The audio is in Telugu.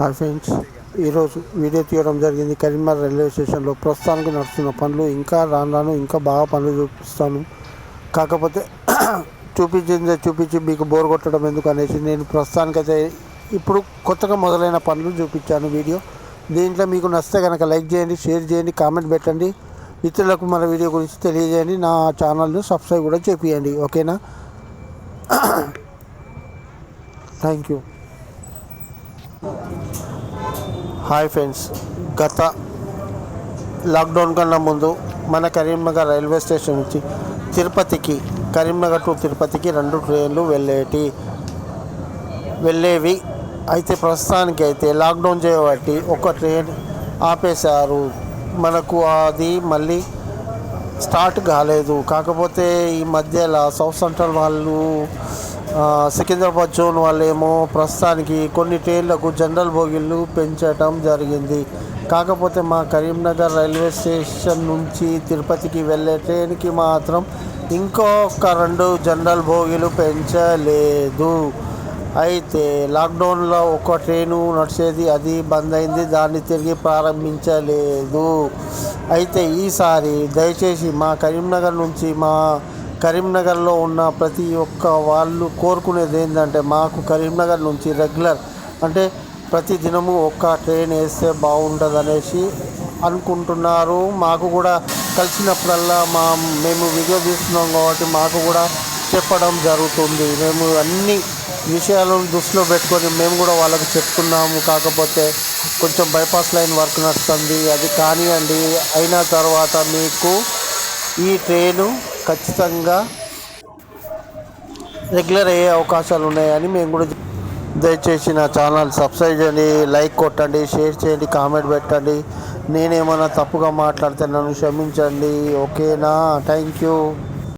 హాయ్ ఫ్రెండ్స్ ఈరోజు వీడియో తీయడం జరిగింది. కరీంనగర్ రైల్వే స్టేషన్లో ప్రస్తుతానికి నడుస్తున్న పనులు ఇంకా రాను రాను ఇంకా బాగా పనులు చూపిస్తాను. కాకపోతే చూపించిందే చూపించి మీకు బోర్ కొట్టడం ఎందుకు అనేసి నేను ప్రస్తుతానికైతే ఇప్పుడు కొత్తగా మొదలైన పనులు చూపించాను వీడియో. దీంట్లో మీకు నచ్చితే కనుక లైక్ చేయండి షేర్ చేయండి కామెంట్ పెట్టండి. ఇతరులకు మన వీడియో గురించి తెలియజేయండి. నా ఛానల్ను సబ్స్క్రైబ్ కూడా చేపియండి. ఓకేనా? Thank you. Hi friends. గత లాక్డౌన్ కన్నా ముందు మన కరీంనగర్ రైల్వే స్టేషన్ నుంచి తిరుపతికి కరీంనగర్ టు తిరుపతికి రెండు ట్రైన్లు వెళ్ళేటి వెళ్ళేవి. అయితే ప్రస్తుతానికి అయితే లాక్డౌన్ చేయబట్టి ఒక ట్రైన్ ఆపేశారు. మనకు అది మళ్ళీ స్టార్ట్ కాలేదు. కాకపోతే ఈ మధ్యలో సౌత్ సెంట్రల్ వాళ్ళు సికింద్రాబాద్ జోన్ వాళ్ళేమో ప్రస్తుతానికి కొన్ని ట్రైన్లకు జనరల్ బోగీలు పెంచడం జరిగింది. కాకపోతే మా కరీంనగర్ రైల్వే స్టేషన్ నుంచి తిరుపతికి వెళ్ళే ట్రైన్కి మాత్రం ఇంకొక రెండు జనరల్ బోగీలు పెంచలేదు. అయితే లాక్డౌన్లో ఒక ట్రైను నడిచేది అది బంద్ అయింది దాన్ని తిరిగి ప్రారంభించలేదు. అయితే ఈసారి దయచేసి మా కరీంనగర్ నుంచి మా కరీంనగర్లో ఉన్న ప్రతి ఒక్క వాళ్ళు కోరుకునేది ఏంటంటే మాకు కరీంనగర్ నుంచి రెగ్యులర్ అంటే ప్రతి దినము ఒక్క ట్రైన్ వేస్తే బాగుంటుంది అనేసి అనుకుంటున్నారు. మాకు కూడా కలిసినప్పుడల్లా మా మేము వీడియో తీస్తున్నాం కాబట్టి మాకు కూడా చెప్పడం జరుగుతుంది. మేము అన్ని విషయాలను దృష్టిలో పెట్టుకొని మేము కూడా వాళ్ళకి చెప్తున్నాము. కాకపోతే కొంచెం బైపాస్ లైన్ వర్క్ నడుస్తుంది. అది కానివ్వండి అయిన తర్వాత మీకు ఈ ట్రైను ఖచ్చితంగా రెగ్యులర్ అయ్యే అవకాశాలు ఉన్నాయని మేము కూడా దయచేసి నా ఛానల్ సబ్స్క్రైబ్ చేయండి లైక్ కొట్టండి షేర్ చేయండి కామెంట్ పెట్టండి. నేనేమైనా తప్పుగా మాట్లాడితే నన్ను క్షమించండి. ఓకేనా? Thank you.